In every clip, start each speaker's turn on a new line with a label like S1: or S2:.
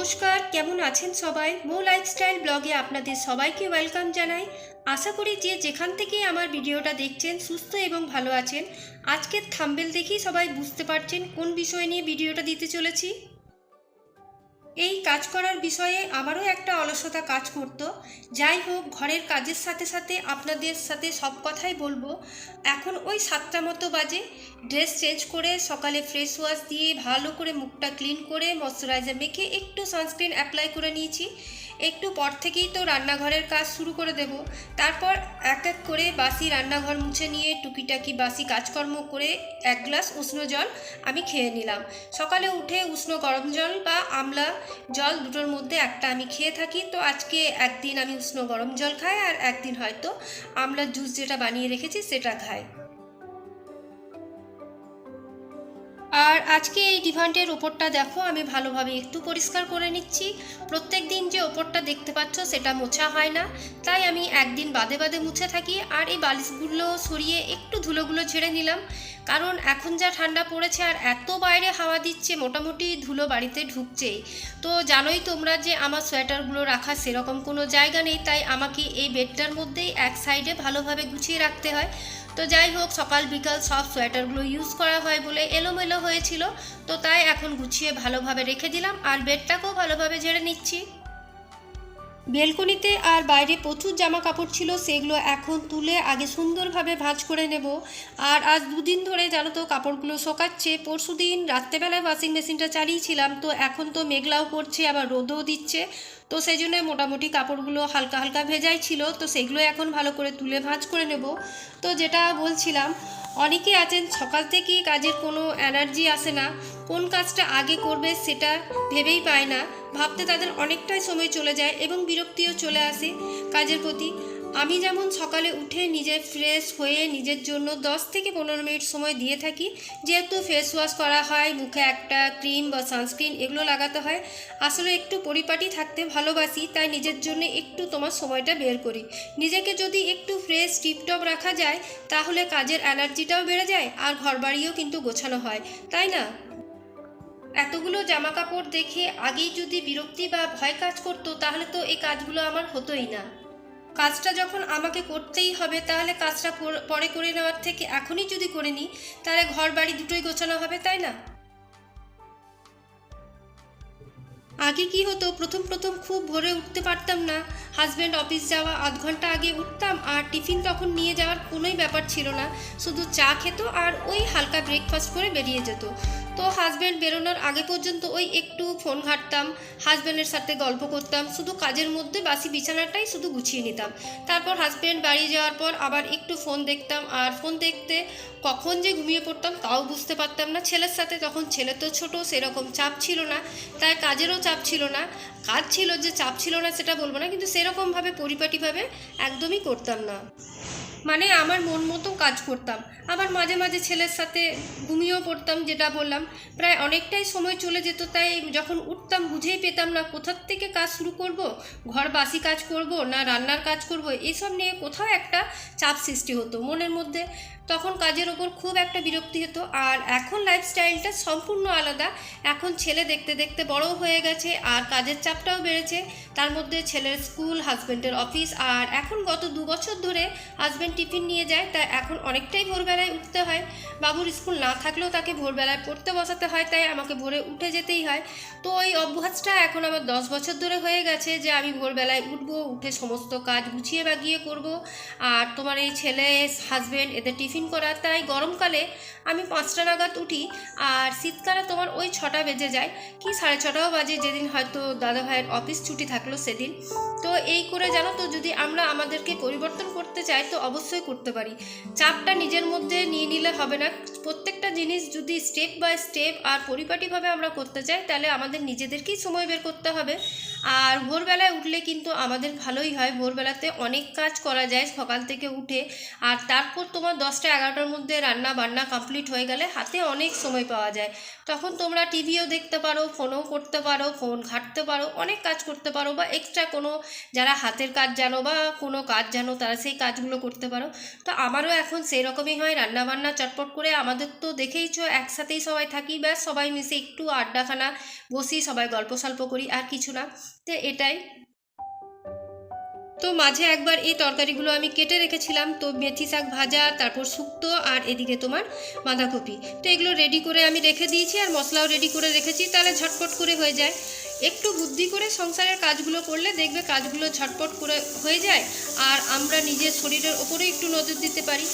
S1: নমস্কার, কেমন আছেন সবাই? মো লাইফস্টাইল ব্লগে আপনাদের সবাইকে ওয়েলকাম জানাই। আশা করি যে যেখান থেকে আমার ভিডিওটা দেখছেন, সুস্থ এবং ভালো আছেন। আজকের থাম্বেল দেখেই সবাই বুঝতে পারছেন কোন বিষয় নিয়ে ভিডিওটা দিতে চলেছি। এই কাজ করার বিষয়ে আমারও একটা অলসতা কাজ করতো। যাই হোক, ঘরের কাজের সাথে সাথে আপনাদের সাথে সব কথাই বলব। এখন ওই সাতটা মতো বাজে। ড্রেস চেঞ্জ করে সকালে ফ্রেশ ওয়াশ দিয়ে ভালো করে মুখটা ক্লিন করে ময়শ্চারাইজার মেখে একটু সানস্ক্রিন অ্যাপ্লাই করে নিয়েছি। একটু পর থেকেই তো রান্নাঘরের কাজ শুরু করে দেব। তারপর এক এক করে বাসি রান্নাঘর মুছে নিয়ে টুকিটাকি বাসি কাজকর্ম করে এক গ্লাস উষ্ণ জল আমি খেয়ে নিলাম। সকালে উঠে উষ্ণ গরম জল বা আমলা জল দুটোর মধ্যে একটা আমি খেয়ে থাকি। তো আজকে একদিন আমি উষ্ণ গরম জল খাই আর একদিন হয়তো আমলার জুস যেটা বানিয়ে রেখেছি সেটা খাই। আর আজকে এই ডিভান্টের ওপরটা দেখো, আমি ভালোভাবে একটু পরিষ্কার করে নিচ্ছি। প্রত্যেক দিন যে ওপরটা দেখতে পাচ্ছ সেটা মোছা হয় না। তাই আমি একদিন বাদে বাদে মুছে থাকি আর এই বালিশগুলো সরিয়ে একটু ধুলোগুলো ছেড়ে নিলাম। কারণ এখন যা ঠান্ডা পড়েছে আর এত বাইরে হাওয়া দিচ্ছে, মোটামুটি ধুলো বাড়িতে ঢুকছেই। তো জানোই তোমরা যে আমার সোয়েটারগুলো রাখার সেরকম কোনো জায়গা নেই, তাই আমাকে এই বেডটার মধ্যেই এক সাইডে ভালোভাবে গুছিয়ে রাখতে হয়। তো যাই হোক, সকাল বিকাল সব সোয়েটারগুলো ইউজ করা হয় বলে এলোমেলো হয়েছিল। তো তাই এখন গুছিয়ে ভালোভাবে রেখে দিলাম আর বেডটাকেও ভালোভাবে ঝেড়ে নিচ্ছি। বেলকনিতে আর বাইরে প্রচুর জামা কাপড় ছিল, সেগুলো এখন তুলে আগে সুন্দরভাবে ভাঁজ করে নেব। আর আজ দুদিন ধরে জানো তো, কাপড়গুলো শোকাচ্ছে। পরশু দিন রাত্রেবেলায় ওয়াশিং মেশিনটা চালিয়েছিলাম, তো এখন তো মেঘলাও করছে, আবার রোদও দিচ্ছে। তো সেই জন্য মোটামুটি কাপড়গুলো হালকা হালকা ভেজাই ছিল। তো সেগুলো এখন ভালো করে তুলে ভাঁজ করে নেব। তো যেটা বলছিলাম, অনেকে আছেন সকাল থেকেই কাজের কোনো এনার্জি আসে না, কোন কাজটা আগে করবে সেটা ভেবেই পায় না। ভাবতে তাদের অনেকটাই সময় চলে যায় এবং বিরক্তিও চলে আসে কাজের প্রতি। আমি যেমন সকালে উঠে নিজে ফ্রেশ হয়ে নিজের জন্য 10 থেকে পনেরো মিনিট সময় দিয়ে থাকি, যেহেতু ফেস ওয়াশ করা হয়, মুখে একটা ক্রিম বা সানস্ক্রিন এগুলো লাগাতে হয়, আসলে একটু পরিপাটি থাকতে ভালোবাসি, তাই নিজের জন্য একটু তোমার সময়টা বের করি। নিজেকে যদি একটু ফ্রেশ টিপটপ রাখা যায়, তাহলে কাজের এনার্জিটাও বেড়ে যায়, আর ঘরবাড়িও কিন্তু গোছানো হয়, তাই না? এতগুলো জামা কাপড় দেখে আগেই যদি বিরক্তি বা ভয় কাজ করতো, তাহলে তো এই কাজগুলো আমার হতোই না। কাজটা যখন আমাকে করতেই হবে, তাহলে কাজটা পরে করে নেওয়ার থেকে এখনই যদি করে নিই, তাহলে ঘর বাড়ি দুটোই গোছানো হবে, তাই না? আগে কি হতো, প্রথম প্রথম খুব ভোরে উঠতে পারতাম না। হাজব্যান্ড অফিস যাওয়া, আধ ঘণ্টা আগে উঠতাম, আর টিফিন তখন নিয়ে যাওয়ার কোনোই ব্যাপার ছিল না। শুধু চা খেত আর ওই হালকা ব্রেকফাস্ট করে বেরিয়ে যেত। তো হাজব্যান্ড বেরোনোর আগে পর্যন্ত ওই একটু ফোন ঘাঁটতাম। হাজব্যান্ডের সাথে গল্প করতাম। শুধু কাজের মধ্যে বাসি বিছানাটাই শুধু গুছিয়ে নিতাম। তারপর হাজব্যান্ড বাড়ি যাওয়ার পর আবার একটু ফোন দেখতাম। আর ফোন দেখতে কখন যে ঘুমিয়ে পড়তাম তাও বুঝতে পারতাম না। ছেলের সাথে তখন ছেলে তো ছোট, সেরকম চাপ ছিল না। তাই কাজেরও চাপ ছিল না। কাজ ছিল যে চাপ ছিল না সেটা বলব না। কিন্তু সেরকমভাবে পরিপাটিভাবে একদমই করতাম না। মানে আমার মন মতো কাজ করতাম। আবার মাঝে মাঝে ছেলের সাথে ঘুমিয়েও পড়তাম, যেটা বললাম। প্রায় অনেকটাই সময় চলে যেত, তাই যখন উঠতাম বুঝেই পেতাম না কোথার থেকে কাজ শুরু করব, ঘর বাসি কাজ করব না রান্নার কাজ করব, এসব নিয়ে কোথাও একটা চাপ সৃষ্টি হতো মনের মধ্যে। তখন কাজের ওপর খুব একটা বিরক্তি হতো। আর এখন লাইফস্টাইলটা সম্পূর্ণ আলাদা। এখন ছেলে দেখতে দেখতে বড় হয়ে গেছে, আর কাজের চাপটাও বেড়েছে। তার মধ্যে ছেলের স্কুল হাজব্যান্ডের অফিস আর এখন গত দু বছর ধরে হাজব্যান্ড টিফিন নিয়ে যায় তাই এখন অনেকটাই ভোরবেলায় উঠতে হয়। বাবুর স্কুল না থাকলেও তাকে ভোরবেলায় পড়তে বসাতে হয়, তাই আমাকে ভোরে উঠে যেতেই হয়। তো ওই অভ্যাসটা এখন আমার দশ বছর ধরে হয়ে গেছে যে আমি ভোরবেলায় উঠবো, উঠে সমস্ত কাজ গুছিয়ে বাগিয়ে করব। আর তোমার এই ছেলে হাজব্যান্ড এদের টিফিন করা, তাই গরমকালে আমি পাঁচটা নাগাদ উঠি আর শীতকালে তোমার ওই ছটা বেজে যায়। কি সাড়ে ছটাও বাজে, যেদিন হয়তো দাদা ভাইয়ের অফিস ছুটি থাকল সেদিন। তো এই করে জানো তো, যদি আমরা আমাদেরকে পরিবর্তন করতে চাই, তো অবশ্যই করতে পারি। চাপটা নিজের মধ্যে নিয়ে নিলে হবে না। প্রত্যেকটা জিনিস যদি স্টেপ বাই স্টেপ আর পরিপাটিভাবে আমরা করতে চাই, তাহলে আমাদের নিজেদেরকেই সময় বের করতে হবে। আর ভোরবেলায় উঠলে কিন্তু আমাদের ভালোই হয়। ভোরবেলাতে অনেক কাজ করা যায় সকাল থেকে উঠে। আর তারপর তোমার দশটা এগারোটার মধ্যে রান্না বান্না কমপ্লিট হয়ে গেলে হাতে অনেক সময় পাওয়া যায়। তখন তোমরা টিভিও দেখতে পারো, ফোনও করতে পারো, ফোন ঘাঁটতে পারো, অনেক কাজ করতে পারো বা এক্সট্রা কোনো যারা হাতের কাজ জানো বা কোনো কাজ জানো তারা সেই কাজগুলো করতে পারো। তো আমারও এখন সেই রকমই হয় রান্না বান্না চটপট করে আমাদের তো দেখেইছো একসাথেই সবাই থাকি, ব্যাস সবাই মিশে একটু আড্ডাখানা বসি, সবাই গল্প সল্প করি, আর কিছু না। তো এটাই। তো মাঝে একবার এই তরকারিগুলো আমি কেটে রেখেছিলাম। তো মেথি শাক ভাজা, তারপর শুক্তো আর এদিকে তোমার বাঁধাকপি। তো এগুলো রেডি করে আমি রেখে দিয়েছি আর মশলাও রেডি করে রেখেছি। তাহলে ঝটপট করে হয়ে যায়। একটু বুদ্ধি করে সংসারের কাজগুলো করলে দেখবে কাজগুলো ঝটপট করে হয়ে যায়। আর আমরা নিজের শরীরের ওপরে একটু নজর দিতে পারি।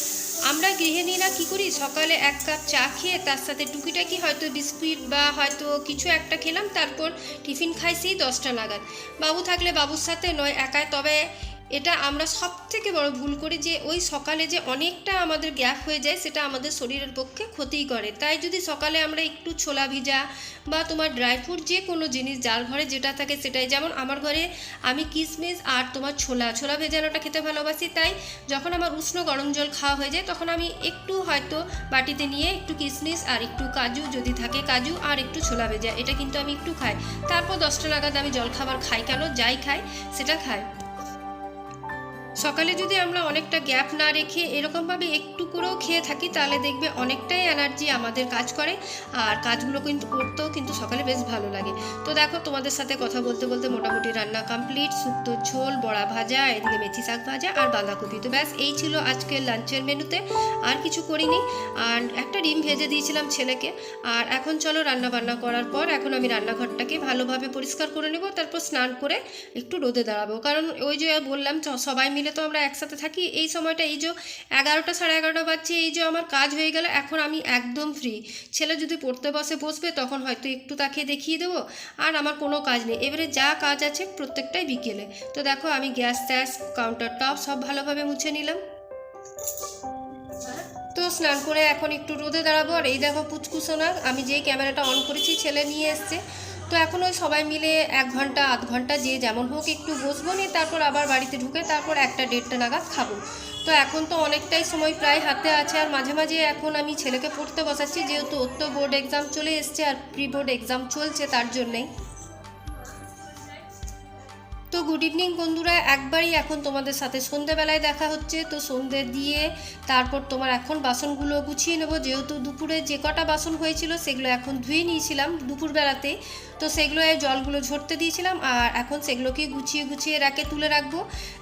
S1: আমরা গৃহিণীরা কি করি? সকালে এক কাপ চা খেয়ে তার সাথে টুকিটাকি হয়তো বিস্কুট বা হয়তো কিছু একটা খেলাম, তারপর টিফিন খাই সেই দশটা নাগাদ। বাবু থাকলে বাবুর সাথে, নয় একাই, তবে এটা আমরা সব থেকে বড় ভুল করি যে ওই সকালে যে অনেকটা আমাদের গ্যাপ হয়ে যায়, সেটা আমাদের শরীরের পক্ষে ক্ষতিই করে। তাই যদি সকালে আমরা একটু ছোলা ভিজা বা তোমার ড্রাই ফ্রুট যে কোনো জিনিস যার ঘরে যেটা থাকে সেটাই, যেমন আমার ঘরে আমি কিশমিশ আর তোমার ছোলা ছোলা ভেজানোটা খেতে ভালোবাসি, তাই যখন আমার উষ্ণ গরম জল খাওয়া হয়ে যায়, তখন আমি একটু হয়তো বাটিতে নিয়ে একটু কিশমিশ আর একটু কাজু যদি থাকে, কাজু আর একটু ছোলা ভেজা, এটা কিন্তু আমি একটু খাই। তারপর দশটা নাগাদ আমি জল খাবার খাই কেন? যাই খাই, সেটা খাই। সকালে যদি আমরা অনেকটা গ্যাপ না রেখে এরকমভাবে একটু করেও খেয়ে থাকি, তাহলে দেখবে অনেকটাই এনার্জি আমাদের কাজ করে। আর কাজগুলো কিন্তু করতেও কিন্তু সকালে বেশ ভালো লাগে। তো দেখো, তোমাদের সাথে কথা বলতে বলতে মোটামুটি রান্না কমপ্লিট শুক্তো ঝোল, বড়া ভাজা, এদিকে মেথি শাক ভাজা আর বাঁধাকপি। তো ব্যাস, এই ছিল আজকের লাঞ্চের মেনুতে আর কিছু করিনি। আর একটা ডিম ভেজে দিয়েছিলাম ছেলেকে। আর এখন চলো রান্না বান্না করার পর এখন আমি রান্নাঘরটাকে ভালোভাবে পরিষ্কার করে নেব। তারপর স্নান করে একটু রোদে দাঁড়াবো। কারণ ওই যে বললাম সবাই মিলে তো আমরা একসাথে থাকি। এই সময়টা এই যে এগারোটা সাড়ে এগারোটা বাজছে, এই যে আমার কাজ হয়ে গেল, এখন আমি একদম ফ্রি ছেলে যদি পড়তে বসে বসবে, তখন হয়তো একটু তাকে দেখিয়ে দেবো, আর আমার কোনো কাজ নেই। এবারে যা কাজ আছে প্রত্যেকটাই বিকেলে। তো দেখো, আমি গ্যাস ট্যাস কাউন্টার টপ সব ভালোভাবে মুছে নিলাম। তো স্নান করে এখন একটু রোদে দাঁড়াবো, আর এই দেখো পুচকুসোনা আমি যেই ক্যামেরাটা অন করেছি, ছেলে নিয়ে এসছে। তো এখন ওই সবাই মিলে এক ঘণ্টা, আধ ঘণ্টা যে যেমন হোক একটু বসবো, নিয়ে তারপর আবার বাড়িতে ঢুকে তারপর একটা দেড়টা নাগাদ খাব। তো এখন তো অনেকটাই সময় প্রায় হাতে আছে আর মাঝে মাঝে এখন আমি ছেলেকে পড়তে বসাচ্ছি, যেহেতু ওর তো বোর্ড এক্সাম চলে এসছে আর প্রি বোর্ড এক্সাম চলছে তার জন্যেই। তো গুড ইভিনিং বন্ধুরা, একবারই এখন তোমাদের সাথে সন্ধেবেলায় দেখা হচ্ছে। তো সন্ধে দিয়ে তারপর তোমার এখন বাসনগুলো গুছিয়ে নেব। যেহেতু দুপুরে যে কটা বাসন হয়েছিল সেগুলো এখন ধুয়ে নিয়েছিলাম দুপুরবেলাতে। তো সেগুলো জলগুলো ঝরতে দিয়েছিলাম আর এখন সেগুলোকে গুছিয়ে গুছিয়ে রাখে তুলে রাখব।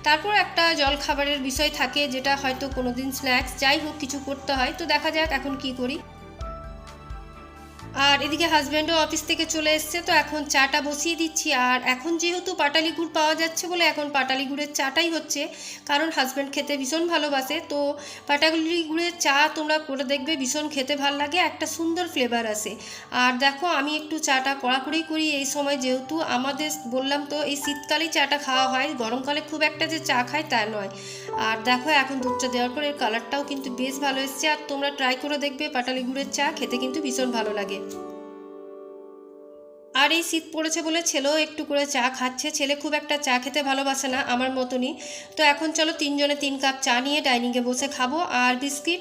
S1: তারপর একটা জল খাবারের বিষয় থাকে যেটা হয়তো কোনো দিন স্ন্যাক্স যাই হোক কিছু করতে হয়। তো দেখা যাক এখন কি করি। আর এদিকে হাজব্যান্ডও অফিস থেকে চলে এসছে, তো এখন চাটা বসিয়ে দিচ্ছি। আর এখন যেহেতু পাটালি গুড় পাওয়া যাচ্ছে বলে এখন পাটালি গুড়ের চাটাই হচ্ছে, কারণ হাজব্যান্ড খেতে ভীষণ ভালোবাসে। তো পাটালি গুড়ের চা তোমরা করে দেখবে, ভীষণ খেতে ভালো লাগে, একটা সুন্দর ফ্লেভার আসে। আর দেখো, আমি একটু চাটা কড়াকড়ি করি এই সময়, যেহেতু আমাদের বললাম তো এই শীতকালেই চাটা খাওয়া হয়, গরমকালে খুব একটা যে চা খায় তা নয়। আর দেখো, এখন দুধটা দেওয়ার পর এর কালারটাও কিন্তু বেশ ভালো এসছে। আর তোমরা ট্রাই করে দেখবে পাটালি গুড়ের চা খেতে কিন্তু ভীষণ ভালো লাগে। আর এই শীত পড়েছে বলে ছেলেও একটু করে চা খাচ্ছে। ছেলে খুব একটা চা খেতে ভালোবাসে না, আমার মতনই। তো এখন চলো তিনজনে তিন কাপ চা নিয়ে ডাইনিংয়ে বসে খাব। আর বিস্কিট,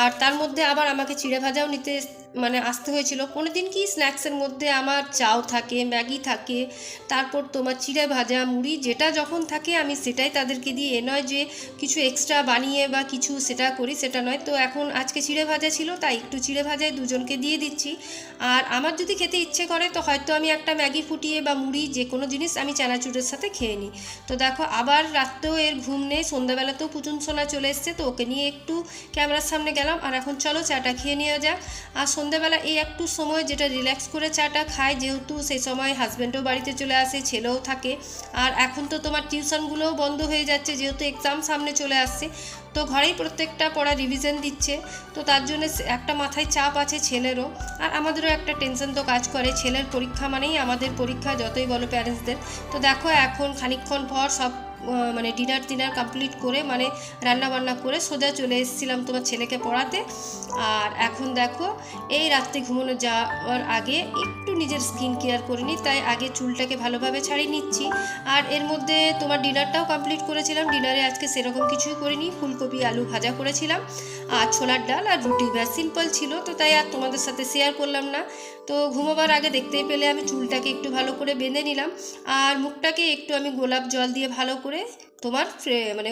S1: আর তার মধ্যে আবার আমাকে চিড়ে ভাজাও নিতে মানে আসতে হয়েছিল। কোনো দিন কি স্ন্যাক্সের মধ্যে আমার চাও থাকে, ম্যাগি থাকে, তারপর তোমার চিড়ে ভাজা, মুড়ি যেটা যখন থাকে আমি সেটাই তাদেরকে দিই। এ নয় যে কিছু এক্সট্রা বানিয়ে বা কিছু সেটা করি, সেটা নয়। তো এখন আজকে চিড়ে ভাজা ছিল, তাই একটু চিড়ে ভাজায় দুজনকে দিয়ে দিচ্ছি। আর আমার যদি খেতে ইচ্ছে করে, তো হয়তো আমি একটা ম্যাগি ফুটিয়ে বা মুড়ি যে কোনো জিনিস আমি চানাচুরের সাথে খেয়ে নিই। তো দেখো, আবার রাত্রেও এর ঘুম নেই, সন্ধ্যাবেলাতেও পুচুন সোনা চলে এসছে, তো ওকে নিয়ে একটু ক্যামেরার সামনে গেলাম। আর এখন চলো চাটা খেয়ে নেওয়া যাক। আর সন্ধ্যাবেলা এই একটু সময় যেটা রিল্যাক্স করে চাটা খায়, যেহেতু সেই সময় হাজব্যান্ডও বাড়িতে চলে আসে, ছেলেও থাকে। আর এখন তো তোমার টিউশনগুলোও বন্ধ হয়ে যাচ্ছে, যেহেতু এক্সাম সামনে চলে আসছে, তো ঘরেই প্রত্যেকটা পড়া রিভিশন দিচ্ছে। তো তার জন্য একটা মাথায় চাপ আছে ছেলেরও। আর আমাদেরও একটা টেনশন তো কাজ করে, ছেলের পরীক্ষা মানেই আমাদের পরীক্ষা, যতই বলো প্যারেন্টসদের তো দেখো এখন খানিকক্ষণ পর সব মানে ডিনার টিনার কমপ্লিট করে মানে রান্না বান্না করে সোজা চলে এসেছিলাম তোমার ছেলেকে পড়াতে। আর এখন দেখো, এই রাত্রে ঘুমানো যাওয়ার আগে একটু নিজের স্কিন কেয়ার করে নিই, তাই আগে চুলটাকে ভালোভাবে ছাড়িয়ে নিচ্ছি। আর এর মধ্যে তোমার ডিনারটাও কমপ্লিট করেছিলাম ডিনারে আজকে সেরকম কিছুই করিনি, ফুলকপি, আলু ভাজা করেছিলাম, আর ছোলার ডাল আর রুটি, ব্যাস সিম্পল ছিল, তো তাই আর তোমাদের সাথে শেয়ার করলাম না। তো ঘুমোবার আগে দেখতেই পেলে আমি চুলটাকে একটু ভালো করে বেঁধে নিলাম, আর মুখটাকে একটু আমি গোলাপ জল দিয়ে ভালো করে তোমার মানে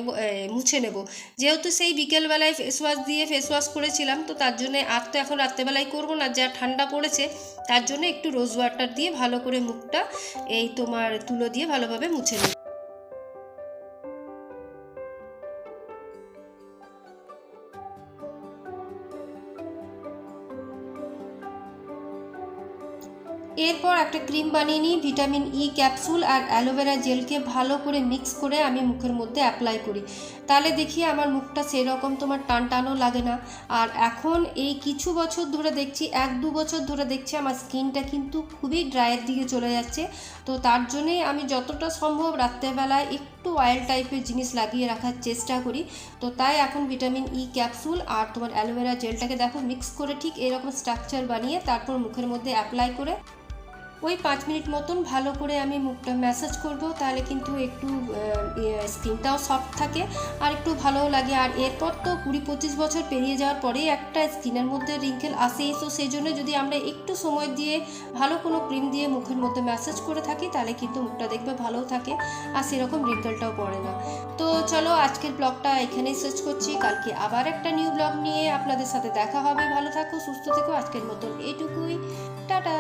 S1: মুছে নেব। যেহেতু সেই বিকেলবেলায় ফেস ওয়াশ দিয়ে ফেস ওয়াশ করেছিলাম, তো তার জন্য আর তো এখন রাত্রেবেলায় করব না। যা ঠান্ডা পড়েছে, তার জন্য একটু রোজ ওয়াটার দিয়ে ভালো করে মুখটা, এই তোমার তুলো দিয়ে ভালোভাবে মুছে নেব। এরপর একটা ক্রিম বানিয়ে নিই, ভিটামিন ই ক্যাপসুল আর অ্যালোভেরা জেলকে ভালো করে মিক্স করে আমি মুখের মধ্যে অ্যাপ্লাই করি। তাহলে দেখি আমার মুখটা সেরকম তোমার টান টানও লাগে না। আর এখন এই কিছু বছর ধরে দেখছি, এক দু বছর ধরে দেখছি আমার স্কিনটা কিন্তু খুবই ড্রাইয়ের দিকে চলে যাচ্ছে। তো তার জন্যেই আমি যতটা সম্ভব রাত্রেবেলায় একটু অয়েল টাইপের জিনিস লাগিয়ে রাখার চেষ্টা করি। তো তাই এখন ভিটামিন ই ক্যাপসুল আর তোমার অ্যালোভেরা জেলটাকে দেখো, মিক্স করে ঠিক এরকম স্ট্রাকচার বানিয়ে তারপর মুখের মধ্যে অ্যাপ্লাই করে ওই পাঁচ মিনিট মতন ভালো করে আমি মুখটা ম্যাসাজ করব, তাহলে কিন্তু একটু স্কিনটাও সফট থাকে, আর একটু ভালোও লাগে। আর এরপর তো কুড়ি পঁচিশ বছর পেরিয়ে যাওয়ার পরেই একটা স্কিনের মধ্যে রিঙ্কেল আসেই। তো সেই জন্য যদি আমরা একটু সময় দিয়ে ভালো কোনো ক্রিম দিয়ে মুখের মধ্যে ম্যাসাজ করে থাকি, তাহলে কিন্তু মুখটা দেখবে ভালোও থাকে, আর সেরকম রিঙ্কেলটাও পড়ে না। তো চলো আজকের ব্লগটা এখানেই শেষ করছি। কালকে আবার একটা নিউ ব্লগ নিয়ে আপনাদের সাথে দেখা হবে। ভালো থাকো, সুস্থ থেকো। আজকের মতন এইটুকুই টাটা!